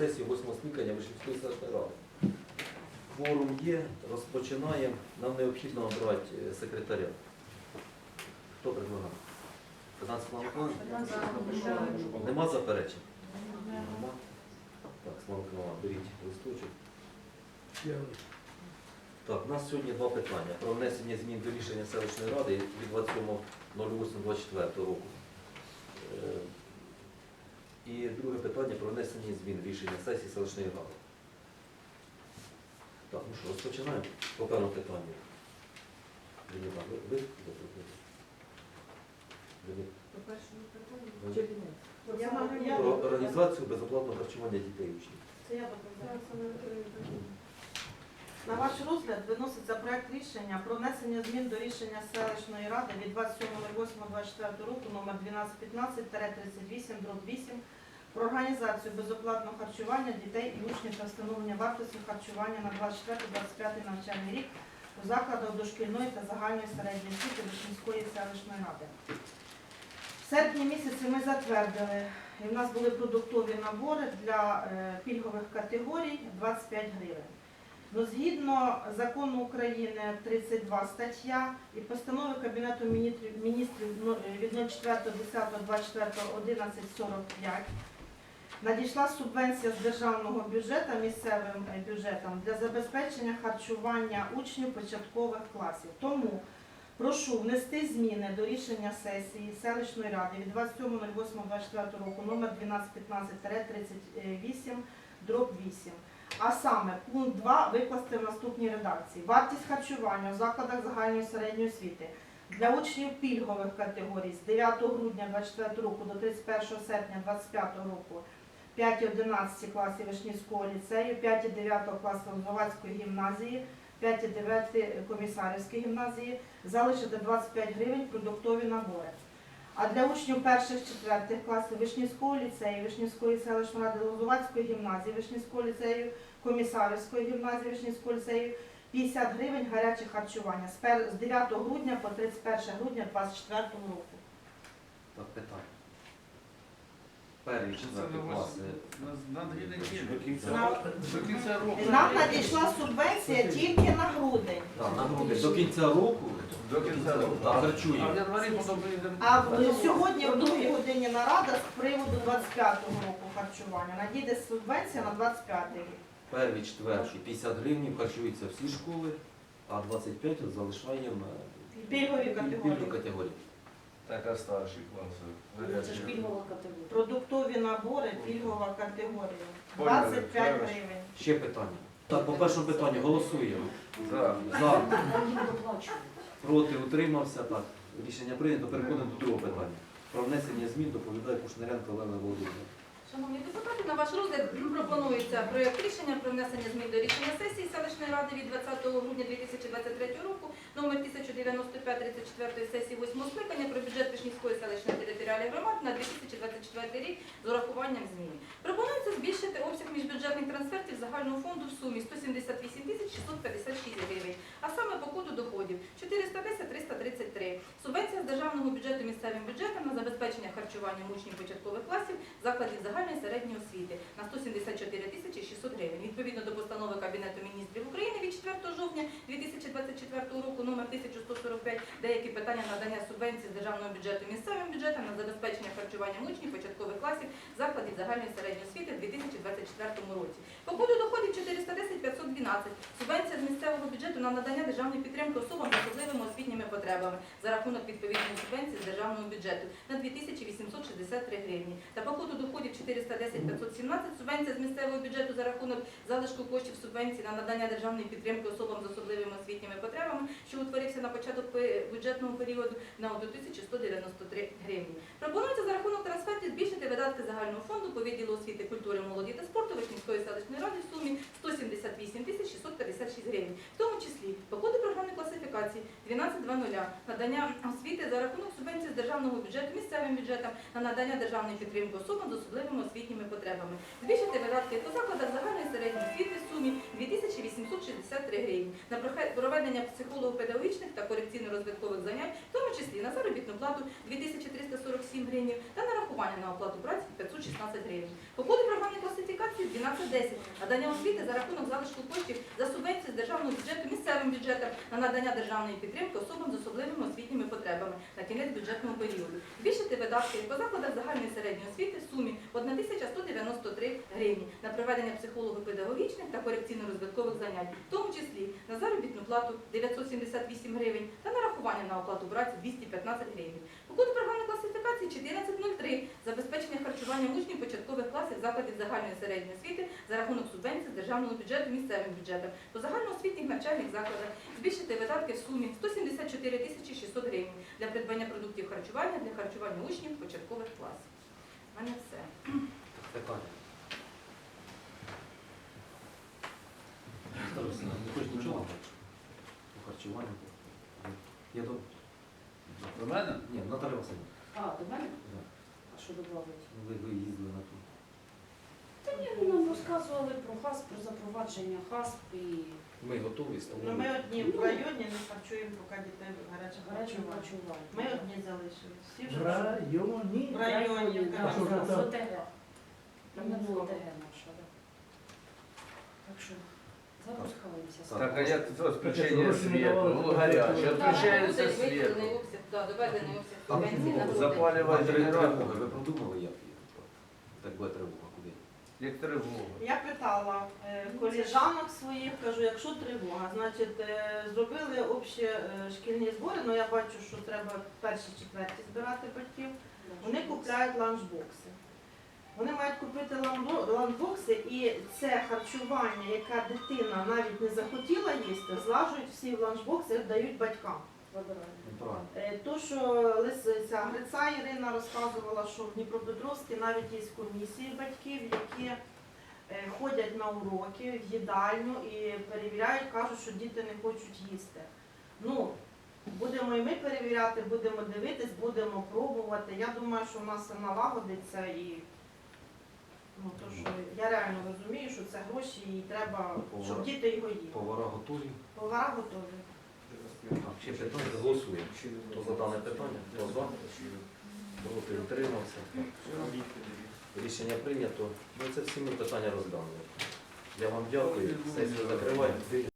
сесію 8 скликання Вишівської селищної ради. Форум є, розпочинаємо. Нам необхідно обрати е, секретаря. Хто предлагає? 15 Миколаївна? Нема заперечень? Нема. Так, Слава Миколаївна, беріть листочок. Так, у нас сьогодні два питання. Про внесення змін до рішення селищної ради від 27.08.24 року. І друге питання про внесення змін рішення сесії селищної ради. Так, ну що, розпочинаємо по першому питанню. Ви, ви запропонуєте? Леонід. Я маю- я- Про організацію безоплатного харчування дітей учнів. Це я доповідаю. На ваш розгляд виноситься проект рішення про внесення змін до рішення селищної ради від 27.08.24 року номер 1215-38 8 про організацію безоплатного харчування дітей і учнів та встановлення вартості харчування на 24-25 навчальний рік у закладах дошкільної та загальної середньої освіти Вишнівської селищної ради. В серпні місяці ми затвердили, і в нас були продуктові набори для е, пільгових категорій 25 гривень. Ну, згідно закону України 32 стаття і постанови Кабінету міністрів, міністрів ну, е, від 04.10.24.11.45 надійшла субвенція з державного бюджету місцевим бюджетам для забезпечення харчування учнів початкових класів. Тому Прошу внести зміни до рішення сесії селищної ради від 27.08.24 року номер 1215-38 дроб 8. А саме пункт 2 викласти в наступній редакції. Вартість харчування в закладах загальної середньої освіти для учнів пільгових категорій з 9 грудня 24 року до 31 серпня 25 року 5-11 класів Вишнівського ліцею, 5-9 класу Лозовацької гімназії, 5-9 комісарівської гімназії залишити 25 гривень продуктові набори. А для учнів перших-четвертих класів Вишнівського ліцею, Вишнівської селищної ради Лозувацької гімназії, Вишнівського ліцею, Комісарівської гімназії, Вишнівського ліцею 50 гривень гаряче харчування з 9 грудня по 31 грудня 2024 року. Так, питання. Перві четверті класи. На дві неділі. До кінця року. До кінця року. Нам надійшла субвенція тільки на грудень. Так, на грудень. До кінця року. До кінця року. Так, А в январі потім. А в- сьогодні в другій годині нарада з приводу 25-го року харчування. Надійде субвенція на 25-й рік. Перві, четверті, 50 гривень харчуються всі школи, а 25 залишаємо Пільгові категорії. пільгові категорії. Так, старший клас. Ну, Це ж пільгова категорія. Продуктові набори, пільгова категорія. 25 гривень. Ще питання. Так, по першому питанню голосуємо. За. За, проти, утримався. Так, рішення прийнято. Переходимо до другого питання. Про внесення змін доповідає Кушнаренко Олена Володимирівна. Шановні ваш розгляд пропонується проєкт рішення про внесення змін до рішення сесії селищної ради від 20 грудня 2023 року, номер 1095-34 сесії 8 скликання про бюджет Вишнівської селищної територіальної громади на 2024 рік з урахуванням змін. Пропонується збільшити обсяг міжбюджетних трансфертів загального фонду в сумі 178 тисяч 656 гривень, а саме по коду доходів 410-333. Субвенція з державного бюджету місцевим бюджетам на забезпечення харчування учнів початкових класів закладів загальної середньої освіти на 174 тисячі 600 гривень. Відповідно до постанови Кабінету міністрів України від 4 жовтня 2024 року номер 1145 деякі питання надання субвенцій з державного бюджету місцевим бюджетам на забезпечення харчування учнів початкових класів закладів загальної середньої освіти в 2024 році. По коду доходів 410 512 субвенція з місцевого бюджету на надання державної підтримки особам з особливими освітніми потребами за рахунок відповідної субвенції з державного бюджету на 2863 гривні. Та по коду 410 517 субвенція з місцевого бюджету за рахунок залишку коштів субвенції на надання державної підтримки особам з особливими освітніми потребами, що утворився на початок бюджетного періоду на 1193 гривні. Пропонується за рахунок трансфертів збільшити видатки загального фонду по відділу освіти, культури, молоді та спорту Вишнівської селищної ради в сумі 178 тисяч 656 гривень, в тому числі по коду програмної класифікації 12.00 надання освіти за рахунок субвенції з державного бюджету місцевим бюджетам на надання державної підтримки особам з особливими освітніми потребами. Збільшити видатки по закладах загальної середньої освіти в сумі 2800 863 гривні на проведення психолого-педагогічних та корекційно-розвиткових занять, в тому числі на заробітну плату 2347 гривень та нарахування на оплату праці 516 гривень. По коду програмної класифікації 1210 надання освіти за рахунок залишку коштів за субвенції з державного бюджету місцевим бюджетам на надання державної підтримки особам з особливими освітніми потребами на кінець бюджетного періоду. Збільшити видатки по закладах загальної середньої освіти в сумі 1193 гривні на проведення психолого-педагогічних та корекційно-розвиткових занять, в тому числі на заробітну плату 978 гривень та нарахування на оплату праці 215 гривень. По коду програмної класифікації 1403 забезпечення харчування учнів початкових класів закладів загальної середньої освіти за рахунок субвенцій з державного бюджету місцевим бюджетом по загальноосвітніх навчальних закладах збільшити видатки в сумі 174 тисячі 600 гривень для придбання продуктів харчування для харчування учнів початкових класів. У мене все. Питання. Староста, не хочеш нічого по? Я до... До мене? Ні, Наталя Васильівна. А, до мене? Да. А що додати? Ну, Ви, ви їздили на ту. Та ні, ну нам розказували про ХАСП, про запровадження ХАСП і Ми готові з Ну, тобою. ми одні в районі не харчуємо поки дітей гаряче гаряче харчування. харчування. Ми одні залишились. Всі В районі. В районі, так, А що ж так, це? з ОТГ. Там не було. ОТГ наша, так. Так що запускаємося. Так, а як це не світу? Ну, гаряче, буде світ. обсяг, доведений обсяг на грудень. Запалювати генератор. тривоги, ви продумали, як її? Так буде тривога, куди? Як тривога. Я питала е, коліжанок своїх, кажу, якщо тривога, значить е, зробили общі е, шкільні збори, ну я бачу, що треба перші четверті збирати батьків. Вони купляють ланчбокси. Вони мають купити ланчбокси і це харчування, яке дитина навіть не захотіла їсти, злажують всі в ланчбокси і дають батькам. Е, То, що Лисиця Гриця Ірина розказувала, що в Дніпропетровській навіть є комісії батьків, які е, ходять на уроки в їдальню і перевіряють, кажуть, що діти не хочуть їсти. Ну, будемо і ми перевіряти, будемо дивитись, будемо пробувати. Я думаю, що в нас все налагодиться і ну, то, що я реально розумію, що це гроші і треба, щоб діти його їли. Повара готові. Повара готові. А ще питання, голосуємо. Хто за дане питання? Хто за? Проти утримався. Рішення прийнято. Ну, це всі ми питання розглянули. Я вам дякую. Сесію закриваємо.